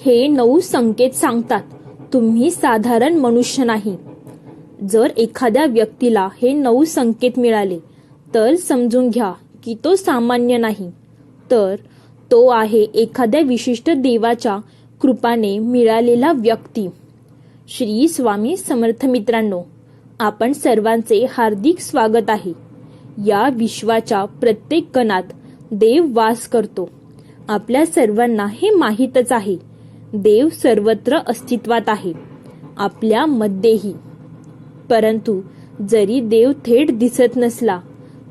हे नऊ संकेत सांगतात तुम्ही साधारण मनुष्य नाही. जर एखाद्या व्यक्तीला हे नऊ संकेत मिळाले तर समजून घ्या की तो सामान्य नाही. तर तो आहे एखाद्या विशिष्ट देवाच्या कृपाने मिळालेला व्यक्ती. श्री स्वामी समर्थ मित्रांनो आपण सर्वांचे हार्दिक स्वागत आहे. या विश्वाच्या प्रत्येक कणात देव वास करतो. आपल्या सर्वांना हे माहीतच आहे. देव सर्वत्र अस्तित्वात आहे आपल्या मध्येही. परंतु जरी देव थेट दिसत नसला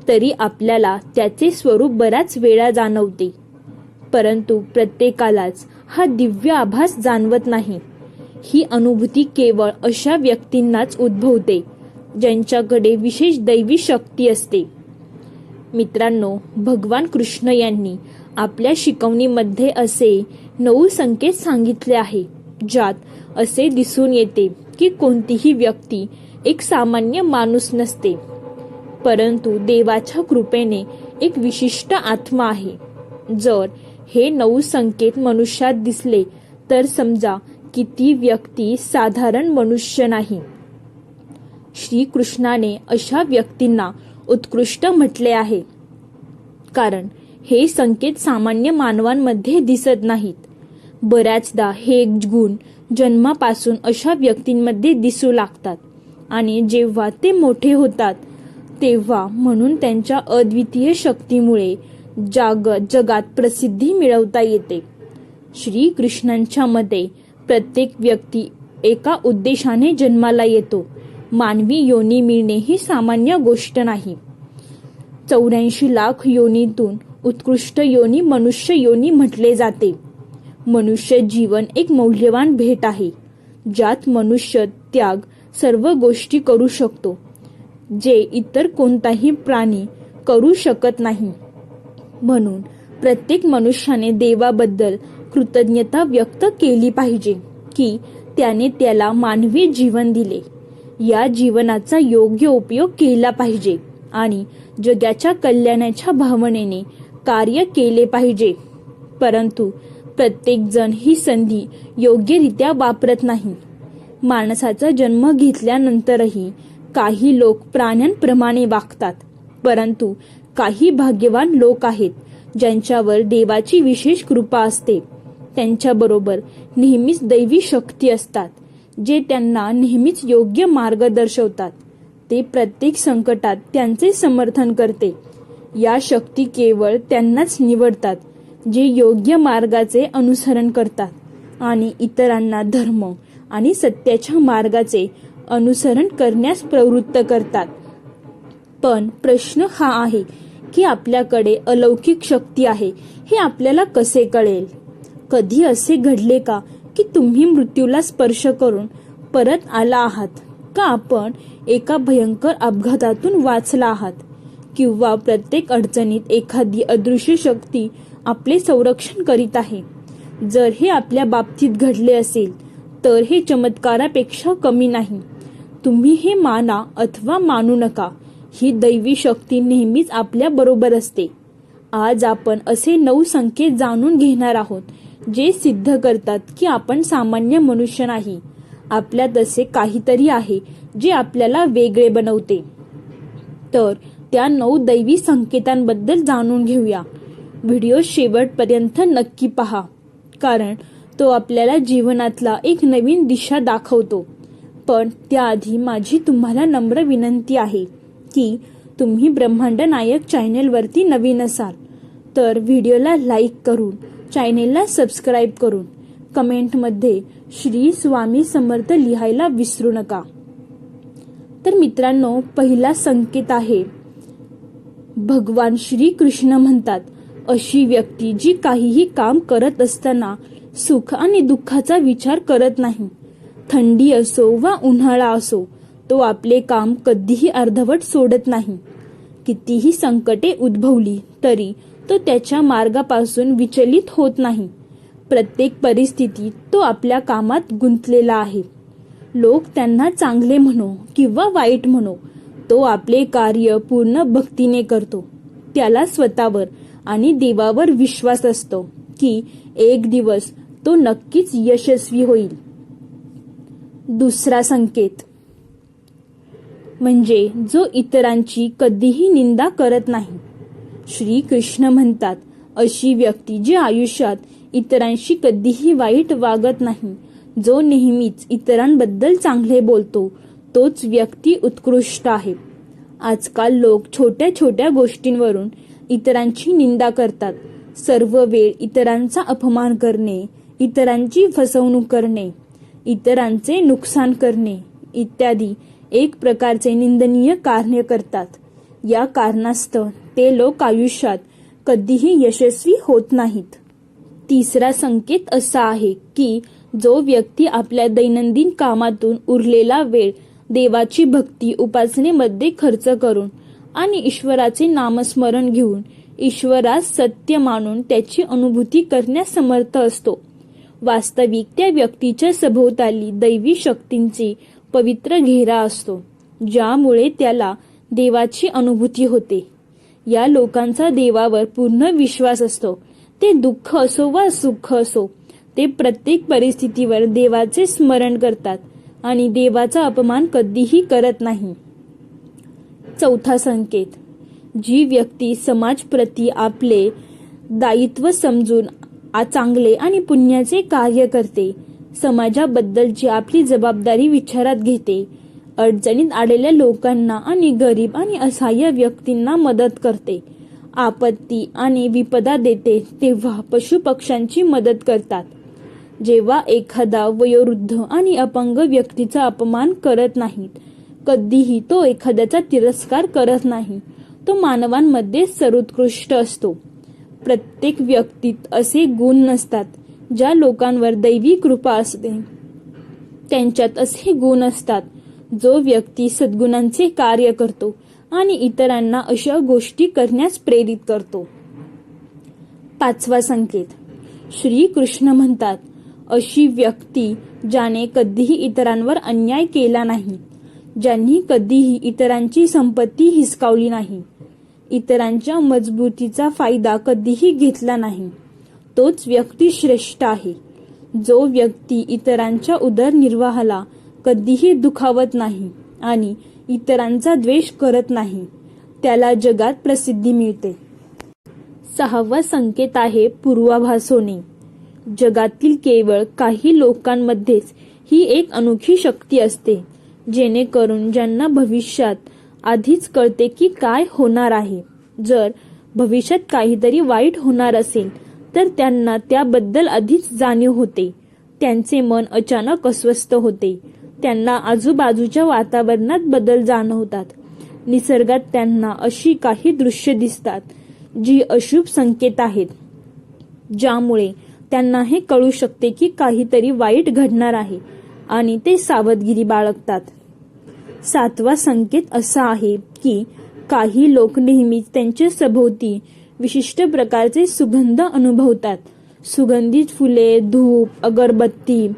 तरी आपल्याला त्याचे स्वरूप बऱ्याच वेळा जाणवते. परंतु प्रत्येकालाच हा दिव्य आभास जाणवत नाही. ही अनुभूती केवळ अशा व्यक्तींनाच उद्भवते ज्यांच्याकडे विशेष दैवी शक्ती असते. मित्रांनो भगवान कृष्ण यांनी आपल्या शिकवणीमध्ये असे नऊ संकेत सांगितले आहे ज्यात असे दिसून येते की कोणतीही व्यक्ती एक सामान्य माणूस नसते परंतु देवाच्या कृपेने एक विशिष्ट आत्मा आहे. जर हे नऊ संकेत मनुष्यात दिसले तर समजा की ती व्यक्ती साधारण मनुष्य नाही. श्रीकृष्णाने अशा व्यक्तींना उत्कृष्ट म्हटले आहे कारण हे संकेत सामान्य मानवांमध्ये दिसत नाहीत. बऱ्याचदा हे गुण जन्मापासून अशा व्यक्तींमध्ये दिसू लागतात. आणि जेव्हा ते मोठे होतात तेव्हा म्हणून त्यांच्या अद्वितीय शक्तीमुळे जाग जगात प्रसिद्धी मिळवता येते. श्रीकृष्णांच्या मते प्रत्येक व्यक्ती एका उद्देशाने जन्माला येतो. मानवी योनी मिळणे ही सामान्य गोष्ट नाही. चौऱ्याऐंशी लाख योनीतून उत्कृष्ट योनी मनुष्य योनी म्हटले जाते. मनुष्य जीवन एक मौल्यवान भेट आहे ज्यात मनुष्य त्याग सर्व गोष्टी करू शकतो जे इतर कोणताही प्राणी करू शकत नाही. म्हणून प्रत्येक मनुष्याने देवाबद्दल कृतज्ञता व्यक्त केली पाहिजे की त्याने त्याला मानवी जीवन दिले. या जीवनाचा योग्य उपयोग केला पाहिजे आणि जगाच्या कल्याणाच्या भावनेने कार्य केले पाहिजे. परंतु प्रत्येक जण ही संधी योग्यरित्या वापरत नाही. माणसाचा जन्म घेतल्यानंतरही काही लोक प्राण्यांप्रमाणे वागतात परंतु काही भाग्यवान लोक आहेत ज्यांच्यावर देवाची विशेष कृपा असते. त्यांच्याबरोबर नेहमीच दैवी शक्ती असतात जे त्यांना नेहमीच योग्य मार्ग दर्शवतात. ते प्रत्येक संकटात त्यांचे समर्थन करते. या शक्ती केवळ त्यांनाच निवडतात जे योग्य मार्गाचे अनुसरण करतात आणि इतरांना धर्म आणि सत्याच्या मार्गाचे अनुसरण करण्यास प्रवृत्त करतात. पण प्रश्न हा आहे की आपल्याकडे अलौकिक शक्ती आहे हे आपल्याला कसे कळेल? कधी असे घडले का की तुम्ही मृत्यूला स्पर्श करून परत आला आहात? का आपण एका भयंकर अपघातातून वाचला आहात? किंवा प्रत्येक अडचणीत एखादी अदृश्य शक्ती आपले संरक्षण करीत आहे. जर हे आपल्या बाबतीत घडले असेल तर हे चमत्कारापेक्षा कमी नाही. तुम्ही हे माना अथवा मानू नका ही दैवी शक्ती नेहमीच आपल्या बरोबर असते. आज आपण असे नऊ संकेत जाणून घेणार आहोत जे सिद्ध करतात की आपण सामान्य मनुष्य नाही. आपल्यात असे काहीतरी आहे जे आपल्याला वेगळे बनवते. तर त्या नऊ दैवी संकेतांबद्दल जाणून घेऊया. व्हिडिओ शेवटपर्यंत नक्की पहा कारण तो आपल्याला जीवनातला एक नवीन दिशा दाखवतो. पण त्याआधी माझी तुम्हाला नम्र विनंती आहे की तुम्ही ब्रह्मांड नायक चॅनेलवरती नवीन असाल तर व्हिडिओला लाईक करून चॅनेलला सबस्क्राईब करून कमेंटमध्ये श्री स्वामी समर्थ लिहायला विसरू नका. तर मित्रांनो पहिला संकेत आहे. भगवान श्री कृष्ण म्हणतात अशी व्यक्ती जी काहीही काम करत असताना सुख आणि दुःखाचा विचार करत नाही. थंडी असो वा उन्हाळा असो तो आपले काम कधीही अर्धवट सोडत नाही. कितीही संकटे उद्भवली तरी तो त्याच्या मार्गापासून विचलित होत नाही. प्रत्येक परिस्थितीत तो आपल्या कामात गुंतलेला आहे. लोक त्यांना चांगले म्हणो किंवा वाईट म्हणो तो आपले कार्य पूर्ण भक्तीने करतो. त्याला स्वतःवर आणि देवावर विश्वास असतो की एक दिवस तो नक्कीच यशस्वी होईल. दुसरा संकेत. म्हणजे जो इतरांची कधीही निंदा करत नाही. श्री कृष्ण म्हणतात अशी व्यक्ती जी आयुष्यात इतरांशी कधीही वाईट वागत नाही जो नेहमीच इतरांबद्दल चांगले बोलतो तोच व्यक्ती उत्कृष्ट आहे. आजकाल लोक छोट्या छोट्या गोष्टींवरून इतरांची निंदा करतात. सर्व वेळ इतरांचा अपमान करणे इतरांची फसवणूक करणे इतरांचे नुकसान करणे इत्यादी एक प्रकारचे निंदनीय कार्य करतात. या कारणास्तव ते लोक आयुष्यात कधीही यशस्वी होत नाहीत. तिसरा संकेत असा आहे की जो व्यक्ती आपल्या दैनंदिन कामातून उरलेला वेळ देवाची भक्ती उपासनेमध्ये खर्च करून आणि ईश्वराचे नामस्मरण घेऊन ईश्वरास सत्य मानून त्याची अनुभूती करण्यास समर्थ असतो. वास्तविक त्या व्यक्तीच्या सभोवताली दैवी शक्तींची पवित्र घेरा असतो ज्यामुळे त्याला देवाची अनुभूती होते. या लोकांचा देवावर पूर्ण विश्वास असतो. ते दुःख असो वा सुख असो ते प्रत्येक परिस्थितीवर देवाचे स्मरण करतात. आणि देवाचा अपमान कधीही करत नाही. चौथा संकेत. जी व्यक्ती समाजप्रती आपले दायित्व समजून आ- चांगले आणि पुण्याचे कार्य करते समाजाबद्दलची आपली जबाबदारी विचारात घेते अडचणीत आलेल्या लोकांना आणि गरीब आणि असहाय्य व्यक्तींना मदत करते. आपत्ती आणि विपदा देते तेव्हा पशुपक्ष्यांची मदत करतात. जेव्हा एखादा वयोवृद्ध आणि अपंग व्यक्तीचा अपमान करत नाहीत कधीही तो एखाद्याचा तिरस्कार करत नाही. तो मानवांमध्ये सर्वोत्कृष्ट असतो. प्रत्येक व्यक्तीत असे गुण नसतात ज्या लोकांवर दैवी कृपा असते. त्यांच्यात असे गुण असतात जो व्यक्ती सद्गुणांचे कार्य करतो आणि इतरांना अशा गोष्टी करण्यास प्रेरित करतो. पाचवा संकेत. श्री कृष्ण म्हणतात अशी व्यक्ती ज्याने कधीही इतरांवर अन्याय केला नाही ज्यांनी कधीही इतरांची संपत्ती हिसकावली नाही इतरांच्या मजबूतीचा फायदा कधीही घेतला नाही. तोच व्यक्ती श्रेष्ठ आहे. जो व्यक्ती इतरांच्या उदरनिर्वाहाला कधीही दुखावत नाही आणि इतरांचा द्वेष करत नाही त्याला जगात प्रसिद्धी मिळते. सहावा संकेत आहे पूर्वाभास होणे जगातील केवळ काही लोकांमध्येच ही एक अनोखी शक्ती असते जेणेकरून ज्यांना भविष्यात आधीच कळते की काय होणार आहे. जर भविष्यात काहीतरी वाईट होणार असेल तर त्यांना त्याबद्दल आधीच जाणीव होते. त्यांचे मन अचानक अस्वस्थ होते. त्यांना आजूबाजूच्या वातावरणात बदल जाणवतात. निसर्गात त्यांना अशी काही दृश्य दिसतात जी अशुभ संकेत आहेत ज्यामुळे त्यांना हे कळू शकते की काहीतरी वाईट घडणार आहे आणि ते सावधगिरी बाळगतात. सातवा संकेत असा आहे की काही लोक नेहमीच त्यांच्या सभोवती विशिष्ट प्रकारचे सुगंध अनुभवतात. सुगंधित फुले धूप अगरबत्ती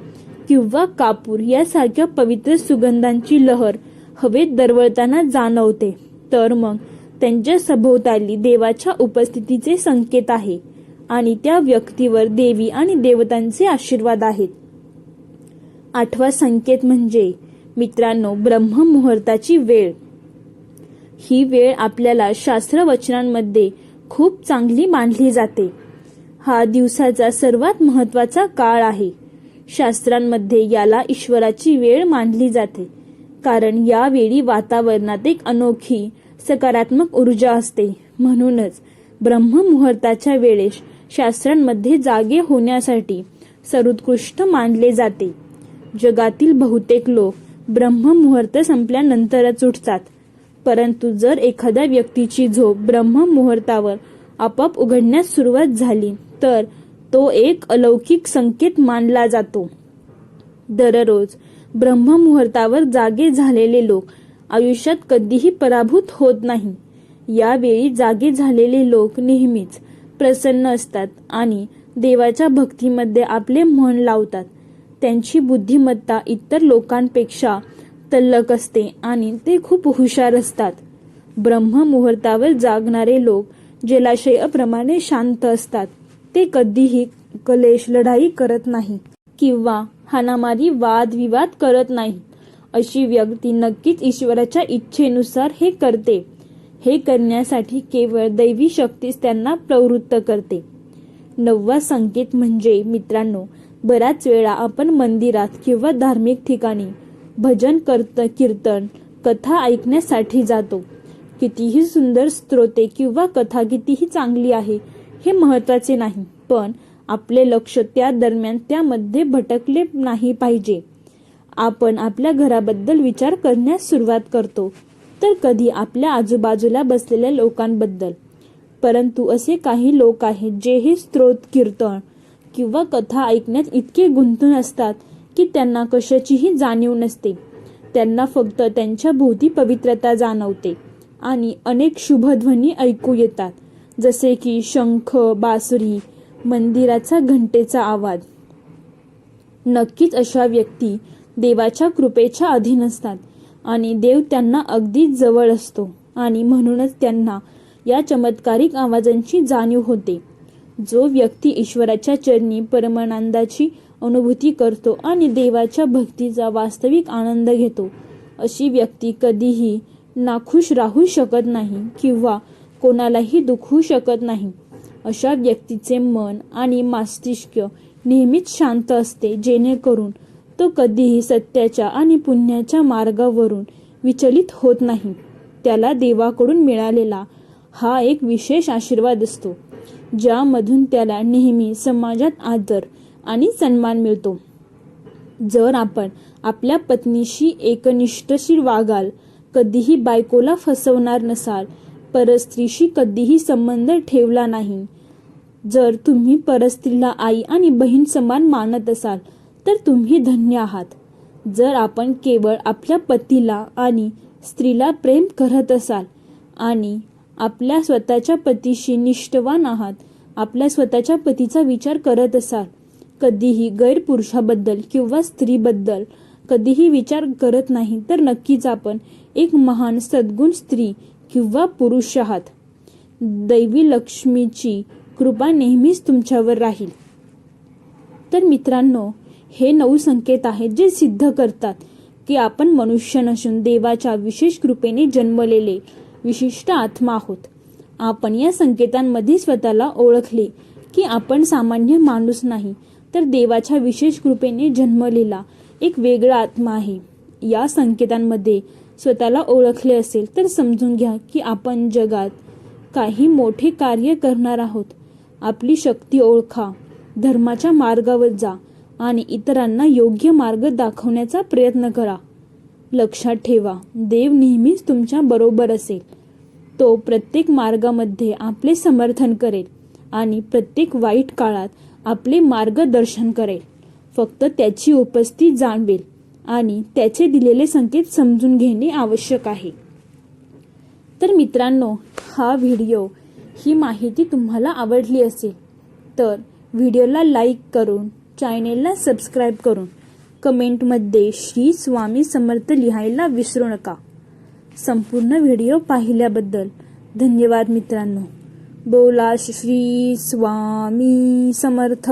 किंवा कापूर यासारख्या पवित्र सुगंधांची लहर हवेत दरवळताना जाणवते. तर मग त्यांच्या सभोवताली देवाच्या उपस्थितीचे संकेत आहे. आणि त्या व्यक्तीवर देवी आणि देवतांचे आशीर्वाद आहेत. आठवा संकेत म्हणजे मित्रांनो ब्रह्ममुहूर्ताची वेळ. ही वेळ आपल्याला शास्त्र वचनांमध्ये खूप चांगली मानली जाते. हा दिवसाचा सर्वात महत्त्वाचा काळ आहे. शास्त्रांमध्ये याला ईश्वराची वेळ मानली जाते. कारण यावेळी वातावरणात एक अनोखी सकारात्मक ऊर्जा असते. म्हणूनच ब्रह्ममुहूर्ताच्या वेळेस शास्त्रांमध्ये जागे होण्यासाठी सर्वोत्कृष्ट मानले जाते. जगातील बहुतेक लोक ब्रह्ममुहूर्त संपल्यानंतरच उठतात. परंतु जर एखाद्या व्यक्तीची झोप ब्रह्ममुहूर्तावर आपाप उघडण्यास सुरुवात झाली तर तो एक अलौकिक संकेत मानला जातो. दररोज ब्रह्ममुहूर्तावर जागे झालेले लोक आयुष्यात कधीही पराभूत होत नाही. यावेळी जागे झालेले लोक नेहमीच प्रसन्न असतात आणि देवाच्या भक्तीमध्ये आपले मन लावतात. त्यांची बुद्धिमत्ता इतर लोकांपेक्षा तल्लक असते आणि ते खूप हुशार असतात. ब्रह्ममुहूर्तावर जागणारे लोक जलाशयाप्रमाणे शांत असतात. ते कधीही कलेश लढाई करत नाही किंवा हानामारी वादविवाद करत नाही. अशी व्यक्ती नक्कीच ईश्वराच्या इच्छेनुसार हे करते. हे करण्यासाठी केवळ दैवी शक्तीच त्यांना प्रवृत्त करते. नववा संकेत म्हणजे मित्रांनो बऱ्याच वेळा आपण मंदिरात किंवा धार्मिक ठिकाणी भजन करत कीर्तन कथा ऐकण्यासाठी जातो. कितीही सुंदर स्त्रोते किंवा कथा कितीही चांगली आहे हे महत्त्वाचे नाही पण आपले लक्ष त्या दरम्यान त्यामध्ये भटकले नाही पाहिजे. आपण आपल्या घराबद्दल विचार करण्यास सुरुवात करतो. तर कधी आपल्या आजूबाजूला बसलेल्या लोकांबद्दल. परंतु असे काही लोक आहेत जे हे स्त्रोत कीर्तन किंवा कथा ऐकण्यात इतके गुंतून असतात की त्यांना कशाचीही जाणीव नसते. त्यांना फक्त त्यांच्या भोवती पवित्रता जाणवते आणि अनेक शुभध्वनी ऐकू येतात जसे की शंख बासुरी मंदिराचा घंटेचा आवाज. नक्कीच अशा व्यक्ती देवाच्या कृपेच्या अधीन असतात. आणि देव त्यांना अगदी जवळ असतो. आणि म्हणूनच त्यांना या चमत्कारिक आवाजांची जाणीव होते. जो व्यक्ती ईश्वराच्या चरणी परमानंदाची अनुभूती करतो आणि देवाच्या भक्तीचा वास्तविक आनंद घेतो अशी व्यक्ती कधीही नाखुश राहू शकत नाही किंवा कोणालाही दुखवू शकत नाही. अशा व्यक्तीचे मन आणि मस्तिष्क नेहमीच शांत असते जेणेकरून तो कधीही सत्याच्या आणि पुण्याच्या मार्गावरून विचलित होत नाही. त्याला देवाकडून मिळालेला हा एक विशेष आशीर्वाद असतो ज्यामधून त्याला नेहमी समाजात आदर आणि सन्मान मिळतो. जर आपण आपल्या पत्नीशी एकनिष्ठशीर वागाल कधीही बायकोला फसवणार नसाल परस्त्रीशी कधीही संबंध ठेवला नाही जर तुम्ही परस्त्रीला आई आणि बहीण समान मानत असाल तर तुम्ही धन्य आहात. जर आपण केवळ आपल्या पतीला आणि स्त्रीला प्रेम करत असाल आणि आपल्या स्वतःच्या पतीशी निष्ठवान आहात आपल्या स्वतःच्या पतीचा विचार करत असाल कधीही गैरपुरुषाबद्दल किंवा स्त्रीबद्दल कधीही विचार करत नाही तर नक्कीच आपण एक महान सद्गुण स्त्री किंवा पुरुष आहात. दैवी लक्ष्मीची कृपा नेहमीच तुमच्यावर राहील. तर मित्रांनो हे नऊ संकेत आहेत जे सिद्ध करतात की आपण मनुष्य नसून देवाच्या विशेष कृपेने जन्मलेले विशिष्ट आत्मा आहोत. आपण या संकेतांमध्ये स्वतःला ओळखले की आपण सामान्य माणूस नाही तर देवाच्या विशेष कृपेने जन्मलेला एक वेगळा आत्मा आहे. या संकेतांमध्ये स्वतःला ओळखले असेल तर समजून घ्या की आपण जगात काही मोठे कार्य करणार आहोत. आपली शक्ती ओळखा धर्माच्या मार्गावर जा आणि इतरांना योग्य मार्ग दाखवण्याचा प्रयत्न करा. लक्षात ठेवा देव नेहमीच तुमच्या बरोबर असेल. तो प्रत्येक मार्गामध्ये आपले समर्थन करेल आणि प्रत्येक वाईट काळात आपले मार्गदर्शन करेल. फक्त त्याची उपस्थिती जाणवेल आणि त्याचे दिलेले संकेत समजून घेणे आवश्यक आहे. तर मित्रांनो हा व्हिडिओ ही माहिती तुम्हाला आवडली असेल तर व्हिडिओला लाईक करून चॅनेलला सबस्क्राईब करून कमेंटमध्ये श्री स्वामी समर्थ लिहायला विसरू नका. संपूर्ण व्हिडिओ पाहिल्याबद्दल धन्यवाद मित्रांनो. बोला श्री स्वामी समर्थ.